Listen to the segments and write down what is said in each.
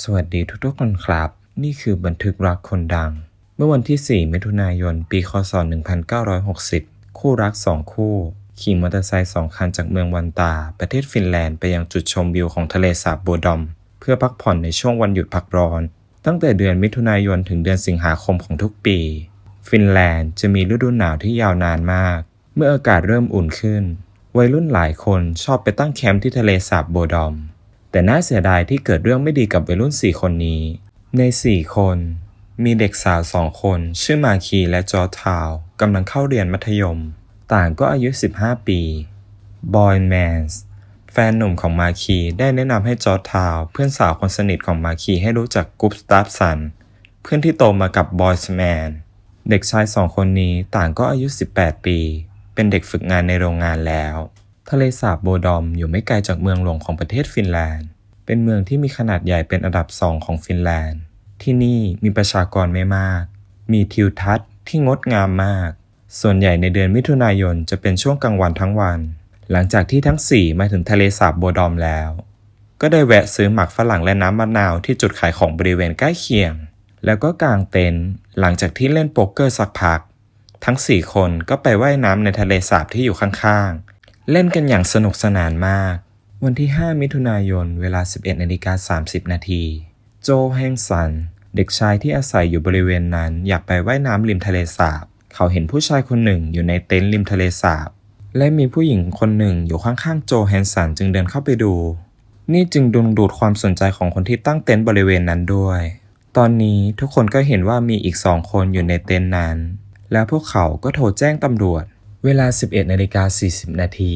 สวัสดีทุกๆคนครับ นี่คือบันทึกรักคนดัง เมื่อวันที่ 4 มิถุนายน ปี คศ 1960 คู่รักสองคู่ ขี่มอเตอร์ไซค์สองคันจากเมืองวันตา ประเทศฟินแลนด์ไปยังจุดชมวิวของทะเลสาบโบดอม เพื่อพักผ่อนในช่วงวันหยุดพักร้อน ตั้งแต่เดือนมิถุนายนถึงเดือนสิงหาคมของทุกปี ฟินแลนด์จะมีฤดูหนาวที่ยาวนานมาก เมื่ออากาศเริ่มอุ่นขึ้น วัยรุ่นหลายคนชอบไปตั้งแคมป์ที่ทะเลสาบโบดอม แต่น่าเสียดายที่เกิดเรื่องไม่ดีกับวัยรุ่น 4 คนนี้ ใน 4 คน มีเด็กสาวสองคน ชื่อมาคีและจอร์ทาวกำลังเข้าเรียนมัธยม ต่างก็อายุ 15 ปีบอยแมนส์แฟนหนุ่มของมาคีได้แนะนำให้จอร์ทาวเพื่อนสาวคนสนิทของมาคีให้รู้จักกุ๊บสตาฟสันเพื่อนที่โตมากับบอยส์แมนเด็กชายสองคนนี้ต่างก็อายุ 18 ปี เป็นเด็กฝึกงานในโรงงานแล้ว ทะเลสาบโบดอมอยู่ไม่ไกลจากเมืองหลวงของประเทศฟินแลนด์ เป็นเมืองที่มีขนาดใหญ่เป็นอันดับสองของฟินแลนด์ ที่นี่มีประชากรไม่มาก มีทิวทัศน์ที่งดงามมาก ส่วนใหญ่ในเดือนมิถุนายนจะเป็นช่วงกลางวันทั้งวัน หลังจากที่ทั้งสี่มาถึงทะเลสาบโบดอมแล้ว ก็ได้แวะซื้อหมักฝรั่งและน้ำมะนาวที่จุดขายของบริเวณใกล้เคียง แล้วก็กางเต็นท์หลังจากที่เล่นโป๊กเกอร์สักพัก ทั้ง4คนก็ไปว่ายน้ำในทะเลสาบที่อยู่ข้างๆ เล่นกันอย่างสนุกสนานมาก วันที่ 5 มิถุนายน เวลา 11นาฬิกา30 นาที โจแฮงสัน เด็กชายที่อาศัยอยู่บริเวณนั้น อยากไปว่ายน้ำริมทะเลสาบ เขาเห็นผู้ชายคนหนึ่งอยู่ในเต็นท์ริมทะเลสาบ และมีผู้หญิงคนหนึ่งอยู่ข้างๆ โจแฮนสันจึงเดินเข้าไปดู นี่จึงดึงดูดความสนใจของคนที่ตั้งเต็นท์บริเวณนั้นด้วย ตอนนี้ทุกคนก็เห็นว่ามีอีกสองคนอยู่ในเต็นท์นั้น แล้วพวกเขาก็โทรแจ้งตำรวจ เวลา 11นาฬิกา40 นาที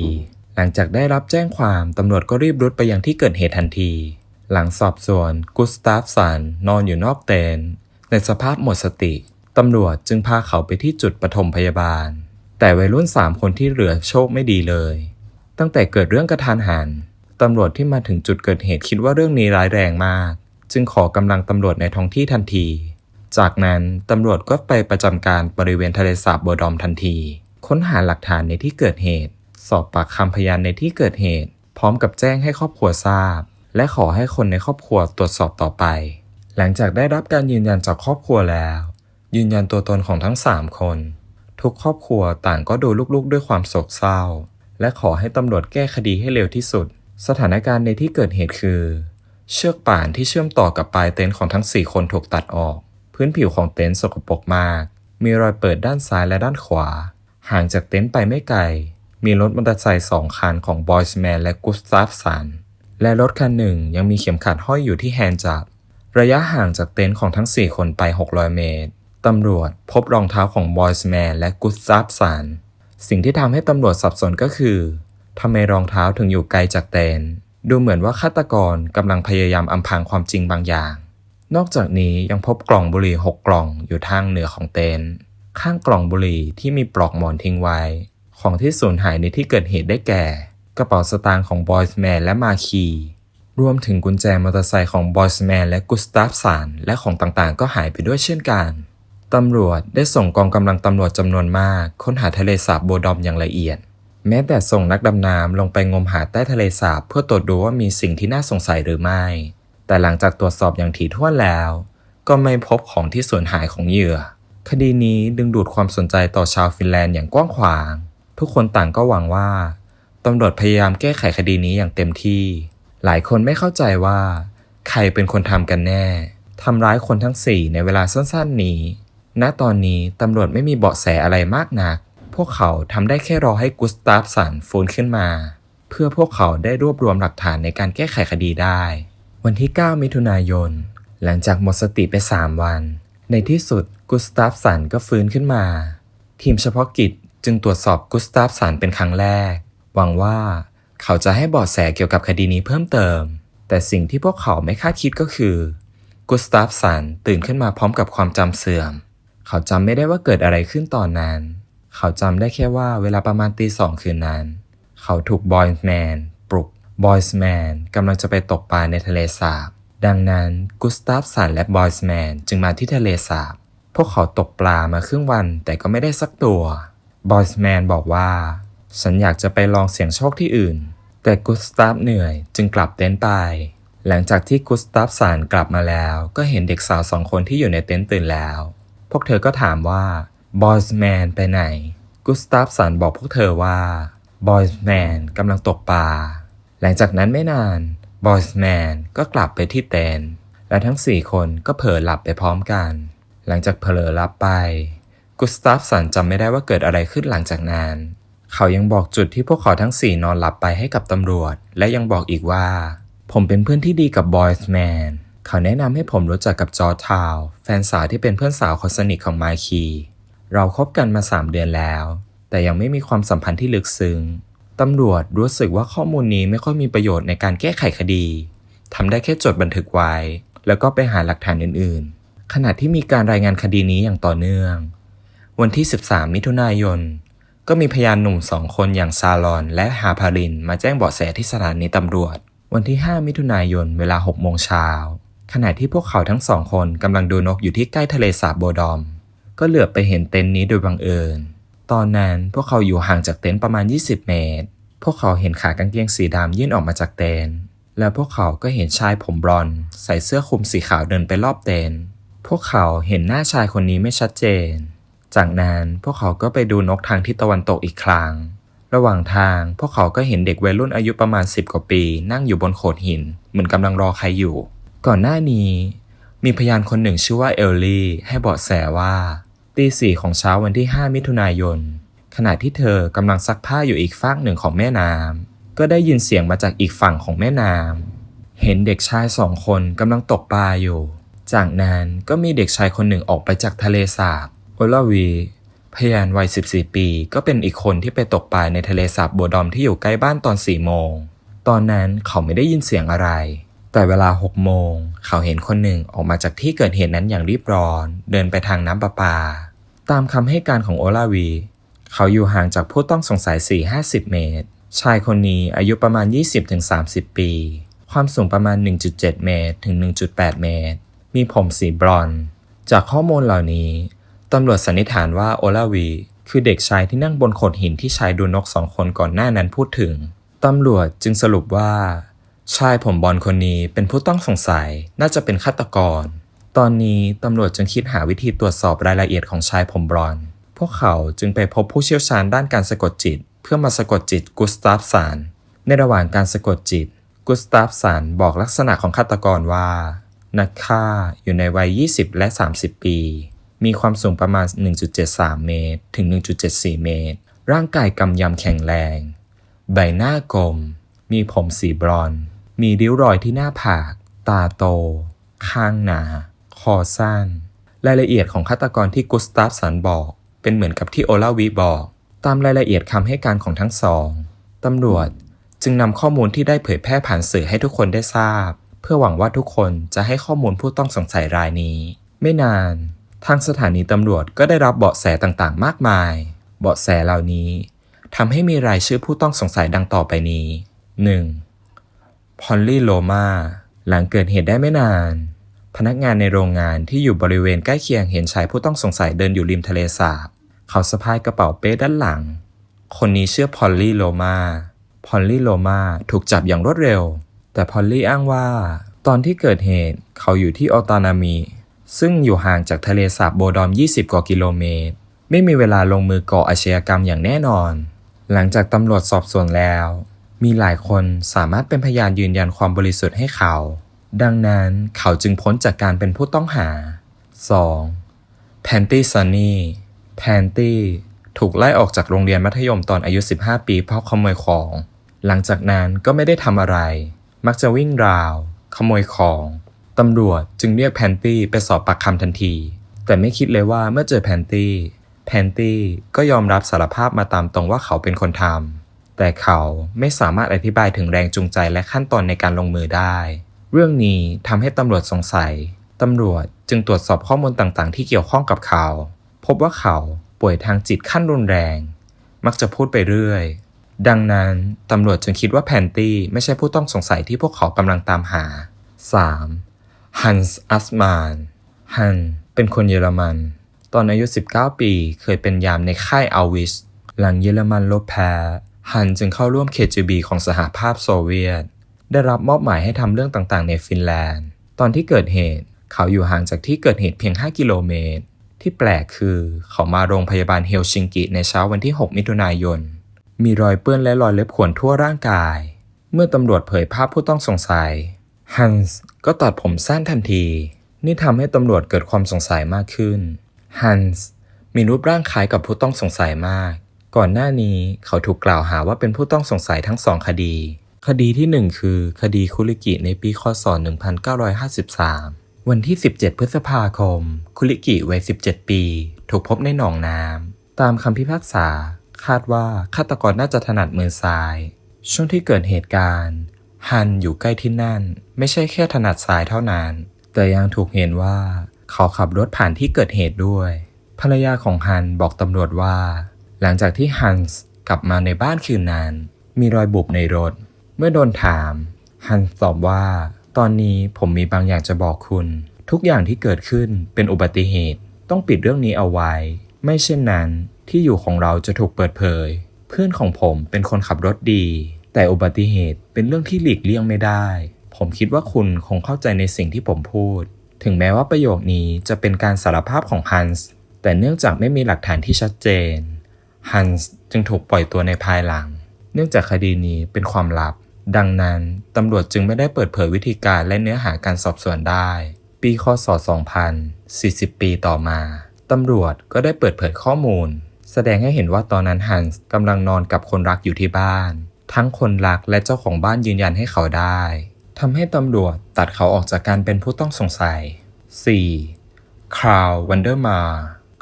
หลังจากได้รับแจ้งความ ตำรวจก็รีบรุดไปยังที่เกิดเหตุทันที หลังสอบสวน กุสตาฟสันนอนอยู่นอกเต็นท์ในสภาพหมดสติ ตำรวจจึงพาเขาไปที่จุดปฐมพยาบาล แต่วัยรุ่น 3 คนที่เหลือโชคไม่ดีเลย ตั้งแต่เกิดเรื่องกระทานหัน ตำรวจที่มาถึงจุดเกิดเหตุคิดว่าเรื่องนี้ร้ายแรงมาก จึงขอกำลังตำรวจในท้องที่ทันที จากนั้นตำรวจก็ไปประจำการบริเวณทะเลสาบโบดอมทันที ค้นหาหลักฐานในที่เกิดเหตุ สอบปากคำพยานในที่เกิดเหตุ พร้อมกับแจ้งให้ครอบครัวทราบ และขอให้คนในครอบครัวตรวจสอบต่อไป หลังจากได้รับการยืนยันจากครอบครัวแล้ว ยืนยันตัวตนของทั้ง 3 คน ทุกครอบครัวต่างก็ดูลูกๆ ด้วยความโศกเศร้า และขอให้ตำรวจแก้คดีให้เร็วที่สุด สถานการณ์ในที่เกิดเหตุคือ เชือกป่านที่เชื่อมต่อกับปลายเต็นท์ของทั้ง 4 คนถูกตัดออก พื้นผิวของเต็นท์สกปรกมาก มีรอยเปิดด้านซ้ายและด้านขวา ห่างจากเต็นท์ไปไม่ไกล มีรถมอเตอร์ไซค์สองคันของบอยส์แมนและกุสตาฟสัน และรถคันหนึ่งยังมีเข็มขัดห้อยอยู่ที่แฮนด์จับ ระยะห่างจากเต็นท์ของทั้ง 4 คนไป 600 เมตร ตำรวจพบรองเท้าของบอยส์แมนและกุสตาฟสัน สิ่งที่ทำให้ตำรวจสับสนก็คือทำไมรองเท้าถึงอยู่ไกลจากเต็นท์ดูเหมือนว่าฆาตกรกำลังพยายามอำพรางความจริงบางอย่าง นอกจากนี้ยังพบกล่องบุหรี่หกกล่องอยู่ทางเหนือของเต็นท์ ข้างกล่องบุหรี่ที่มีปลอกหมอนทิ้งไว้ ของที่สูญหายในที่เกิดเหตุได้แก่ กระเป๋าสตางค์ของบอยส์แมนและมาคี รวมถึงกุญแจมอเตอร์ไซค์ของบอยส์แมนและกุสตาฟสันและของต่างๆ ก็หายไปด้วยเช่นกันตำรวจได้ส่งกองกำลังตำรวจจำนวนมาก ค้นหาทะเลสาบโบดอมอย่างละเอียด แม้แต่ส่งนักดำน้ำลงไปงมหาใต้ทะเลสาบเพื่อตรวจดูว่ามีสิ่งที่น่าสงสัยหรือไม่ แต่หลังจากตรวจสอบอย่างถี่ถ้วนแล้ว ก็ไม่พบของที่สูญหายของเหยื่อ คดีนี้ดึงดูดความสนใจต่อชาวฟินแลนด์อย่างกว้างขวาง ทุกคนต่างก็หวังว่าตำรวจพยายามแก้ไขคดีนี้อย่างเต็มที่ หลายคนไม่เข้าใจว่า ใครเป็นคนทำกันแน่ทำร้ายคนทั้งสี่ในเวลาสั้นๆนี้ ณ ตอนนี้ตำรวจไม่มีเบาะแสอะไรมากนัก พวกเขาทำได้แค่รอให้กุสตาฟสันฟื้นขึ้นมา เพื่อพวกเขาได้รวบรวมหลักฐานในการแก้ไขคดีได้ วันที่ 9 มิถุนายน หลังจากหมดสติไป 3 วัน ในที่สุดกุสตาฟสันก็ฟื้นขึ้นมา ทีมเฉพาะกิจจึงตรวจสอบกุสตาฟสันเป็นครั้งแรก หวังว่าเขาจะให้เบาะแสเกี่ยวกับคดีนี้เพิ่มเติม แต่สิ่งที่พวกเขาไม่คาดคิดก็คือ กุสตาฟสันตื่นขึ้นมาพร้อมกับความจำเสื่อม เขาจำไม่ได้ว่าเกิดอะไรขึ้นตอนนั้น เขาจำได้แค่ว่าเวลาประมาณตีสองคืนนั้น เขาถูกบอยส์แมนปลุกบอยส์แมนกำลังจะไปตกปลาในทะเลสาบ ดังนั้นกุสตาฟสันและบอยส์แมนจึงมาที่ทะเลสาบ พวกเขาตกปลามาครึ่งวันแต่ก็ไม่ได้สักตัว บอยส์แมนบอกว่า ฉันอยากจะไปลองเสี่ยงโชคที่อื่น แต่กุสตาฟเหนื่อยจึงกลับเต็นท์ไป หลังจากที่กุสตาฟสานกลับมาแล้ว ก็เห็นเด็กสาวสองคนที่อยู่ในเต็นท์ตื่นแล้ว พวกเธอก็ถามว่าบอยส์แมนไปไหน กุสตาฟสานบอกพวกเธอว่าบอยส์แมนกำลังตกปลา หลังจากนั้นไม่นาน บอยส์แมนก็กลับไปที่เต็นท์และทั้งสี่คนก็เผลอหลับไปพร้อมกัน หลังจากเผลอหลับไป กุสตาฟสันจำไม่ได้ว่าเกิดอะไรขึ้นหลังจากนั้น เขายังบอกจุดที่พวกเขาทั้งสี่นอนหลับไปให้กับตำรวจ และยังบอกอีกว่า ผมเป็นเพื่อนที่ดีกับบอยส์แมนเขาแนะนำให้ผมรู้จักกับจอร์จทาวน์แฟนสาวที่เป็นเพื่อนสาวคนสนิทของไมค์คีเราคบกันมา3เดือนแล้ว แต่ยังไม่มีความสัมพันธ์ที่ลึกซึ้ง ตำรวจรู้สึกว่าข้อมูลนี้ไม่ค่อยมีประโยชน์ในการแก้ไขคดีทำได้แค่จดบันทึกไว้ แล้วก็ไปหาหลักฐานอื่นๆ ขณะที่มีการรายงานคดีนี้อย่างต่อเนื่อง วันที่ 13 มิถุนายน ก็มีพยานหนุ่มสองคนอย่างซาลอน และฮาพาริน มาแจ้งเบาะแสที่สถานีตำรวจ วันที่ 5 มิถุนายน เวลา 6 โมงเช้าขณะที่พวกเขาทั้งสองคนกำลังดูนกอยู่ที่ใกล้ทะเลสาบโบดอม ก็เหลือบไปเห็นเต็นท์นี้โดยบังเอิญ ตอนนั้นพวกเขาอยู่ห่างจากเต็นท์ประมาณ 20 เมตร พวกเขาเห็นขากางเกงสีดำยื่นออกมาจากเต็นท์ แล้วพวกเขาก็เห็นชายผมบลอนด์ใส่เสื้อคลุมสีขาวเดินไปรอบเต็นท์ พวกเขาเห็นหน้าชายคนนี้ไม่ชัดเจน จากนั้นพวกเขาก็ไปดูนกทางทิศตะวันตกอีกครั้ง ระหว่างทางพวกเขาก็เห็นเด็กวัยรุ่นอายุประมาณ 10 กว่าปี นั่งอยู่บนโขดหิน เหมือนกำลังรอใครอยู่ ก่อนหน้านี้ มีพยานคนหนึ่งชื่อว่าเอลลี่ให้เบาะแสว่า ตีสี่ของเช้าวันที่ 5 มิถุนายน ขณะที่เธอกำลังซักผ้าอยู่อีกฝั่งหนึ่งของแม่น้ำก็ได้ยินเสียงมาจากอีกฝั่งของแม่น้ำเห็นเด็กชายสองคนกำลังตกปลาอยู่ จากนั้นก็มีเด็กชายคนหนึ่งออกไปจากทะเลสาบโอลาวีพยานวัย 14 ปี ก็เป็นอีกคนที่ไปตกปลาในทะเลสาบบัวดอมที่อยู่ใกล้บ้านตอน 4 โมง ตอนนั้นเขาไม่ได้ยินเสียงอะไร แต่เวลา 6 โมง เขาเห็นคนหนึ่งออกมาจากที่เกิดเหตุนั้นอย่างรีบร้อน เดินไปทางน้ำประปา ตามคำให้การของโอลาวี เขาอยู่ห่างจากผู้ต้องสงสัย 4-50 เมตร ชายคนนี้อายุประมาณ 20-30 ปี ความสูงประมาณ 1.7 เมตรถึง 1.8 เมตร มีผมสีบรอนซ์จากข้อมูลเหล่านี้ ตำรวจสันนิษฐานว่าโอลาวี คือเด็กชายที่นั่งบนโขดหินที่ชายดูนกสองคนก่อนหน้านั้นพูดถึง ตำรวจจึงสรุปว่า ชายผมบอลคนนี้เป็นผู้ต้องสงสัยน่าจะเป็นฆาตกร ตอนนี้ตำรวจจึงคิดหาวิธีตรวจสอบรายละเอียดของชายผมบลอนด์พวกเขาจึงไปพบผู้เชี่ยวชาญด้านการสะกดจิต เพื่อมาสะกดจิตกุสตาฟสานในระหว่างการสะกดจิต กุสตาฟสานบอกลักษณะของฆาตกรว่า นักฆ่าอยู่ในวัย 20 และ 30 ปี มีความสูงประมาณ 1.73 เมตร ถึง 1.74 เมตร ร่างกายกำยำแข็งแรง ใบหน้ากลม มีผมสีบรอนซ์มีริ้วรอยที่หน้าผาก ตาโต ข้างหนา อสั้นรายละเอียดของฆาตกรที่กุสตาฟสันบอก เป็นเหมือนกับที่โอลาวีบอก ตามรายละเอียดคำให้การของทั้งสองตำรวจจึงนำข้อมูลที่ได้เผยแพร่ผ่านสื่อให้ทุกคนได้ทราบ เพื่อหวังว่าทุกคนจะให้ข้อมูลผู้ต้องสงสัยรายนี้ ไม่นาน ทางสถานีตำรวจก็ได้รับเบาะแสต่างๆ มากมาย เบาะแสเหล่านี้ทำให้มีรายชื่อผู้ต้องสงสัยดังต่อไปนี้ 1. พอลลี่โลมา หลังเกิดเหตุได้ไม่นาน พนักงานในโรงงานที่อยู่บริเวณใกล้เคียงเห็นชายผู้ต้องสงสัยเดินอยู่ริมทะเลสาบ เขาสะพายกระเป๋าเป้ด้านหลัง คนนี้ชื่อพอลลี่โลมาพอลลี่โลมาถูกจับอย่างรวดเร็ว แต่พอลลี่อ้างว่า ตอนที่เกิดเหตุเขาอยู่ที่ออตานามีซึ่งอยู่ห่างจากทะเลสาบโบดอม 20 กว่ากิโลเมตร ไม่มีเวลาลงมือก่ออาชญากรรมอย่างแน่นอน หลังจากตำรวจสอบสวนแล้ว มีหลายคนสามารถเป็นพยานยืนยันความบริสุทธิ์ให้เขา ดังนั้นเขาจึงพ้นจากการเป็นผู้ต้องหา 2. แพนตี้ซันนี่แพนตี้ถูกไล่ออกจากโรงเรียนมัธยมตอนอายุ 15 ปีเพราะขโมยของ หลังจากนั้นก็ไม่ได้ทำอะไร มักจะวิ่งราว ขโมยของตำรวจจึงเรียกแพนตี้ไปสอบปากคำทันที แต่ไม่คิดเลยว่าเมื่อเจอแพนตี้ แพนตี้ก็ยอมรับสารภาพมาตามตรงว่าเขาเป็นคนทำแต่เขาไม่สามารถอธิบายถึงแรงจูงใจและขั้นตอนในการลงมือได้ เรื่องนี้ทำให้ตำรวจสงสัย ตำรวจจึงตรวจสอบข้อมูลต่างๆ ที่เกี่ยวข้องกับเขา พบว่าเขาป่วยทางจิตขั้นรุนแรง มักจะพูดไปเรื่อย ดังนั้น ตำรวจจึงคิดว่าแพนตี้ไม่ใช่ผู้ต้องสงสัยที่พวกเขากำลังตามหา 3. ฮันส์อัสมานฮันเป็นคนเยอรมัน ตอนอายุ 19 ปีเคยเป็นยามในค่ายอัลวิช หลังเยอรมันลบแพ้ ฮันจึงเข้าร่วม KGB ของสหภาพโซเวียต ได้รับมอบหมายให้ทำเรื่องต่างๆ ในฟินแลนด์ ตอนที่เกิดเหตุ เขาอยู่ห่างจากที่เกิดเหตุเพียง 5 กิโลเมตร ที่แปลกคือเขามาโรงพยาบาลเฮลซิงกิในเช้าวันที่ 6 มิถุนายน มีรอยเปื้อนและรอยเล็บข่วนทั่วร่างกาย เมื่อตำรวจเผยภาพผู้ต้องสงสัย ฮันส์ก็ตัดผมสั้นทันที นี่ทำให้ตำรวจเกิดความสงสัยมากขึ้น ฮันส์มีรูปร่างคล้ายกับผู้ต้องสงสัยมาก ก่อนหน้านี้เขาถูกกล่าวหาว่าเป็นผู้ต้องสงสัยทั้งสองคดี คดีที่ 1 คือคดีคุริกิในปีคศ 1953 วันที่ 17 พฤษภาคม คุริกิวัย 17 ปี ถูกพบในหนองน้ำตามคำพิพากษา คาดว่าฆาตกรน่าจะถนัดมือซ้าย ช่วงที่เกิดเหตุการณ์ ฮันอยู่ใกล้ที่นั่น ไม่ใช่แค่ถนัดซ้ายเท่านั้น แต่ยังถูกเห็นว่า เขาขับรถผ่านที่เกิดเหตุด้วย ภรรยาของฮันบอกตำรวจว่า หลังจากที่ฮันส์กลับมาในบ้านคืนนั้น มีรอยบุบในรถ เมื่อโดนถาม ฮันตอบว่า ตอนนี้ผมมีบางอย่างจะบอกคุณ ทุกอย่างที่เกิดขึ้นเป็นอุบัติเหตุ ต้องปิดเรื่องนี้เอาไว้ ไม่เช่นนั้นที่อยู่ของเราจะถูกเปิดเผย เพื่อนของผมเป็นคนขับรถดี แต่อุบัติเหตุเป็นเรื่องที่หลีกเลี่ยงไม่ได้ ผมคิดว่าคุณคงเข้าใจในสิ่งที่ผมพูด ถึงแม้ว่าประโยคนี้จะเป็นการสารภาพของฮันส์แต่เนื่องจากไม่มีหลักฐานที่ชัดเจนฮันส์จึงถูกปล่อยตัวในภายหลัง เนื่องจากคดีนี้เป็นความลับ ดังนั้น ตำรวจจึงไม่ได้เปิดเผยวิธีการและเนื้อหาการสอบสวนได้ ปีคศ 2000 40 ปีต่อมา ตำรวจก็ได้เปิดเผยข้อมูล แสดงให้เห็นว่าตอนนั้นฮันส์กำลังนอนกับคนรักอยู่ที่บ้าน ทั้งคนรักและเจ้าของบ้านยืนยันให้เขาได้ทำให้ตำรวจตัดเขาออกจากการเป็นผู้ต้องสงสัย 4. คราววันเดอร์มา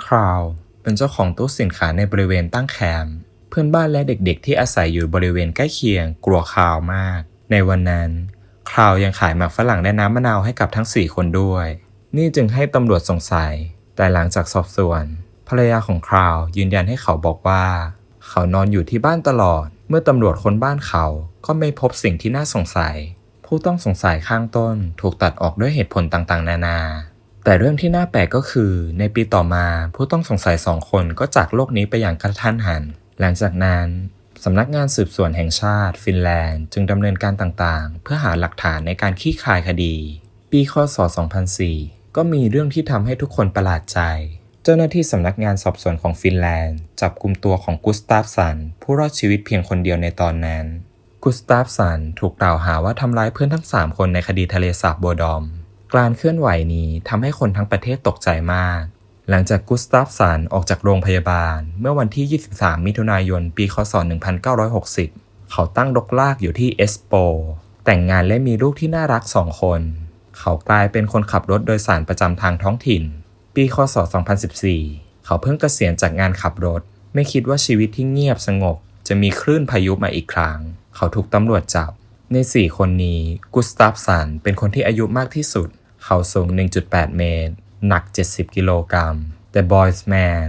คราวเป็นเจ้าของตู้สินค้าในบริเวณตั้งแคมป์ พื่อนบ้านและเด็กๆ ที่อาศัยอยู่บริเวณใกล้เคียง กลัวคราวมาก ในวันนั้นคราวยังขายหมากฝรั่งและน้ำมะนาวให้กับทั้ง4คนด้วย นี่จึงให้ตำรวจสงสัย แต่หลังจากสอบสวน ภรรยาของคราวยืนยันให้เขาบอกว่า เขานอนอยู่ที่บ้านตลอด เมื่อตำรวจค้นบ้านเขาก็ไม่พบสิ่งที่น่าสงสัย ผู้ต้องสงสัยข้างต้นถูกตัดออกด้วยเหตุผลต่างๆ นานา แต่เรื่องที่น่าแปลกก็คือ ในปีต่อมาผู้ต้องสงสัยสองคนก็จากโลกนี้ไปอย่างกระทันหัน หลังจากนั้นสำนักงานสืบสวนแห่งชาติ ฟินแลนด์ จึงดำเนินการต่างๆ เพื่อหาหลักฐานในการคลี่คายคดี ปีคศ 2004 ก็มีเรื่องที่ทำให้ทุกคนประหลาดใจ เจ้าหน้าที่สำนักงานสอบสวนของฟินแลนด์ จับกลุ่มตัวของกุสตาฟสัน ผู้รอดชีวิตเพียงคนเดียวในตอนนั้น กุสตาฟสันถูกกล่าวหาว่าทำร้ายเพื่อนทั้ง 3 คนในคดีทะเลสาบโบดอม การเคลื่อนไหวนี้ทำให้คนทั้งประเทศตกใจมาก หลังจากกุสตาฟสันออกจากโรงพยาบาล เมื่อวันที่ 23 มิถุนายน ปี คศ 1960 เขาตั้งรกรากอยู่ที่เอสโป แต่งงานและมีลูกที่น่ารักสองคน เขากลายเป็นคนขับรถโดยสารประจำทางท้องถิ่น ปี คศ 2014 เขาเพิ่งเกษียณจากงานขับรถ ไม่คิดว่าชีวิตที่เงียบสงบ จะมีคลื่นพายุมาอีกครั้ง เขาถูกตำรวจจับ ใน 4 คนนี้กุสตาฟสันเป็นคนที่อายุมากที่สุด เขาสูง 1.8 เมตร หนัก 70 กิโลกรัมแต่บอยส์แมน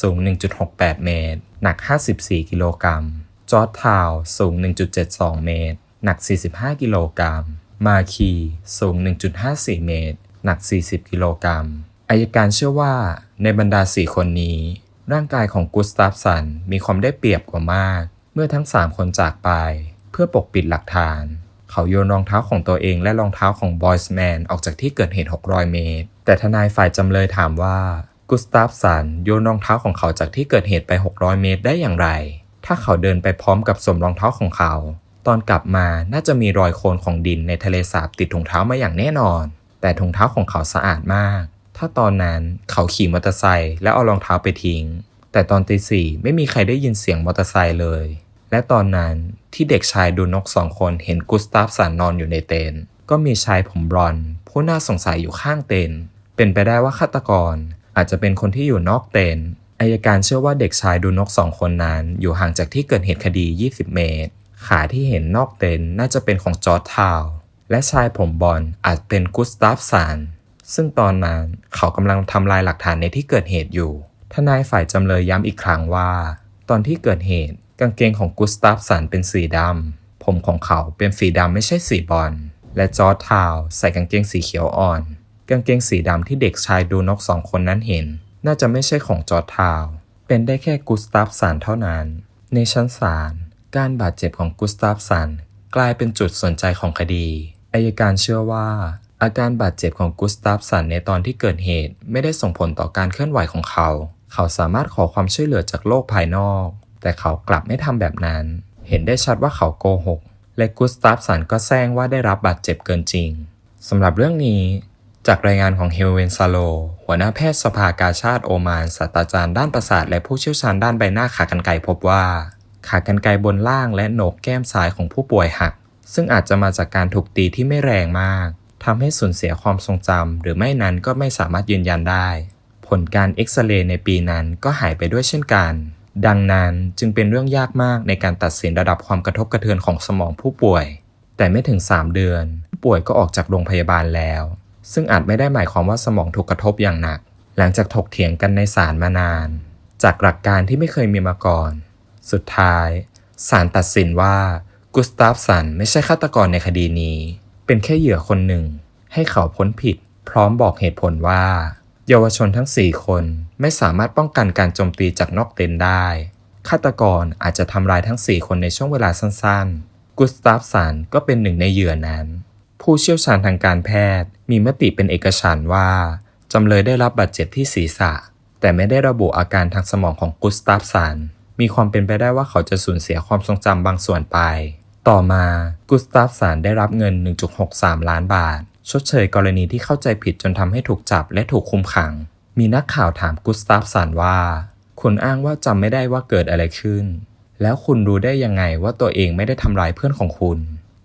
สูง 1.68 เมตร หนัก 54 กิโลกรัม จอร์ดทาวสูง 1.72 เมตร หนัก 45 กิโลกรัม มาคีสูง 1.54 เมตร หนัก 40 กิโลกรัมอายการเชื่อว่าในบรรดา 4 คนนี้ ร่างกายของกุสตาฟสันมีความได้เปรียบกว่ามาก เมื่อทั้ง 3 คนจากไป เพื่อปกปิดหลักฐาน เขาโยนรองเท้าของตัวเองและรองเท้าของบอยส์แมนออกจากที่เกิดเหตุ 600 เมตร แต่ทนายฝ่ายจำเลยถามว่ากุสตาฟสันโยนรองเท้าของเขาจากที่เกิดเหตุไป 600 เมตรได้อย่างไร ถ้าเขาเดินไปพร้อมกับสวมรองเท้าของเขา ตอนกลับมาน่าจะมีรอยโคลนของดินในทะเลสาบติดถุงเท้ามาอย่างแน่นอน แต่ถุงเท้าของเขาสะอาดมาก ถ้าตอนนั้นเขาขี่มอเตอร์ไซค์แล้วเอารองเท้าไปทิ้ง แต่ตอนตีสี่ไม่มีใครได้ยินเสียงมอเตอร์ไซค์เลย และตอนนั้นที่เด็กชายดูนกสองคนเห็นกุสตาฟสันนอนอยู่ในเต็นท์ก็มีชายผมบลอนด์ผู้น่าสงสัยอยู่ข้างเต็นท์ เป็นไปได้ว่าฆาตกร อาจจะเป็นคนที่อยู่นอกเต็นท์อายการเชื่อว่าเด็กชายดูนกสองคนนั้น อยู่ห่างจากที่เกิดเหตุคดี 20 เมตร ขาที่เห็นนอกเต็นท์น่าจะเป็นของจอร์ดทาวน์และชายผมบอลอาจเป็นกุสตาฟสันซึ่งตอนนั้นเขากำลังทำลายหลักฐานในที่เกิดเหตุอยู่ ทนายฝ่ายจำเลยย้ำอีกครั้งว่า ตอนที่เกิดเหตุกางเกงของกุสตาฟสันเป็นสีดำผมของเขาเป็นสีดำไม่ใช่สีบอลและจอร์ดทาวน์ใส่กางเกงสีเขียวอ่อน กางเกงสีดำที่เด็กชายดูนกสองคนนั้นเห็น น่าจะไม่ใช่ของจอร์ดทาว เป็นได้แค่กุสตาฟสันเท่านั้น ในชั้นศาลการบาดเจ็บของกุสตาฟสันกลายเป็นจุดสนใจของคดีอายการเชื่อว่า อาการบาดเจ็บของกุสตาฟสันในตอนที่เกิดเหตุไม่ได้ส่งผลต่อการเคลื่อนไหวของเขา เขาสามารถขอความช่วยเหลือจากโลกภายนอก แต่เขากลับไม่ทำแบบนั้น เห็นได้ชัดว่าเขาโกหก และกุสตาฟสันก็แซงว่าได้รับบาดเจ็บเกินจริงสำหรับเรื่องนี้ จากรายงานของเฮลเวนซาโล หัวหน้าแพทย์สภากาชาติโอมานศาสตราจารย์ด้านประสาทและผู้เชี่ยวชาญด้านใบหน้าขากรรไกรพบว่า ขากรรไกรบนล่างและโหนกแก้มซ้ายของผู้ป่วยหัก ซึ่งอาจจะมาจากการถูกตีที่ไม่แรงมากทำให้สูญเสียความทรงจำหรือไม่นั้นก็ไม่สามารถยืนยันได้ ผลการเอ็กซเรย์ในปีนั้นก็หายไปด้วยเช่นกัน ดังนั้นจึงเป็นเรื่องยากมากในการตัดสินระดับความกระทบกระเทือนของสมองผู้ป่วย แต่ไม่ถึง 3 เดือน ผู้ป่วยก็ออกจากโรงพยาบาลแล้ว ซึ่งอาจไม่ได้หมายความว่าสมองถูกกระทบอย่างหนัก หลังจากถกเถียงกันในศาลมานาน จากหลักการที่ไม่เคยมีมาก่อน สุดท้ายศาลตัดสินว่ากุสตาฟสันไม่ใช่ฆาตกรในคดีนี้ เป็นแค่เหยื่อคนหนึ่ง ให้เขาพ้นผิด พร้อมบอกเหตุผลว่า เยาวชนทั้ง 4 คนไม่สามารถป้องกันการโจมตีจากนอกเต็นท์ได้ ฆาตกรอาจจะทำร้ายทั้ง 4 คนในช่วงเวลาสั้นๆ กุสตาฟสันก็เป็นหนึ่งในเหยื่อนั้น ผู้เชี่ยวชาญทางการแพทย์ มีมติเป็นเอกฉันท์ว่า จำเลยได้รับบาดเจ็บที่ศีรษะ แต่ไม่ได้ระบุอาการทางสมองของกุสตาฟสันมีความเป็นไปได้ว่าเขาจะสูญเสียความทรงจำบางส่วนไป ต่อมากุสตาฟสันได้รับเงิน 1.63 ล้านบาท ชดเชยกรณีที่เข้าใจผิดจนทำให้ถูกจับและถูกคุมขัง มีนักข่าวถามกุสตาฟสันว่า คุณอ้างว่าจำไม่ได้ว่าเกิดอะไรขึ้น แล้วคุณรู้ได้ยังไงว่าตัวเองไม่ได้ทำร้ายเพื่อนของคุณ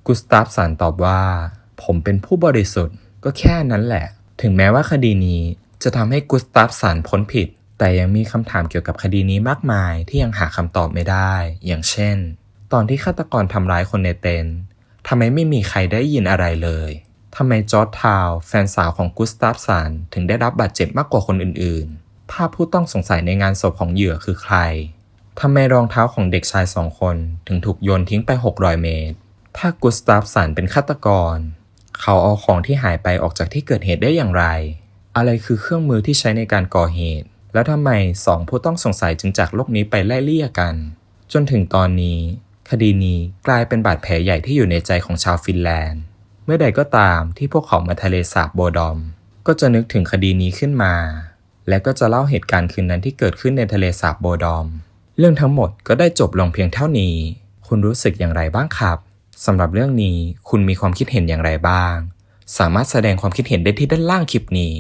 กุสตาฟสันตอบว่า ผมเป็นผู้บริสุทธิ์ ก็แค่นั้นแหละ ถึงแม้ว่าคดีนี้จะทำให้กุสตาฟสันพ้นผิด แต่ยังมีคำถามเกี่ยวกับคดีนี้มากมายที่ยังหาคำตอบไม่ได้ อย่างเช่น ตอนที่ฆาตกรทำร้ายคนในเต็นท์ทำไมไม่มีใครได้ยินอะไรเลยทำไมจอร์ดทาวน์แฟนสาวของกุสตาฟสันถึงได้รับบาดเจ็บมากกว่าคนอื่นๆ ภาพผู้ต้องสงสัยในงานศพของเหยื่อคือใครทำไมรองเท้าของเด็กชายสองคนถึงถูกโยนทิ้งไป 600 เมตร ถ้ากุสตาฟสันเป็นฆาตกร เขาเอาของที่หายไปออกจากที่เกิดเหตุได้อย่างไร อะไรคือเครื่องมือที่ใช้ในการก่อเหตุ แล้วทำไมสองผู้ต้องสงสัยจึงจากโลกนี้ไปไล่เลี่ยกัน จนถึงตอนนี้ คดีนี้กลายเป็นบาดแผลใหญ่ที่อยู่ในใจของชาวฟินแลนด์ เมื่อใดก็ตามที่พวกเขามาทะเลสาบโบดอม ก็จะนึกถึงคดีนี้ขึ้นมา และก็จะเล่าเหตุการณ์คืนนั้นที่เกิดขึ้นในทะเลสาบโบดอม เรื่องทั้งหมดก็ได้จบลงเพียงเท่านี้ คุณรู้สึกอย่างไรบ้างครับ สำหรับเรื่องนี้คุณมีความคิดเห็นอย่างไรบ้าง สามารถแสดงความคิดเห็นได้ที่ด้านล่างคลิปนี้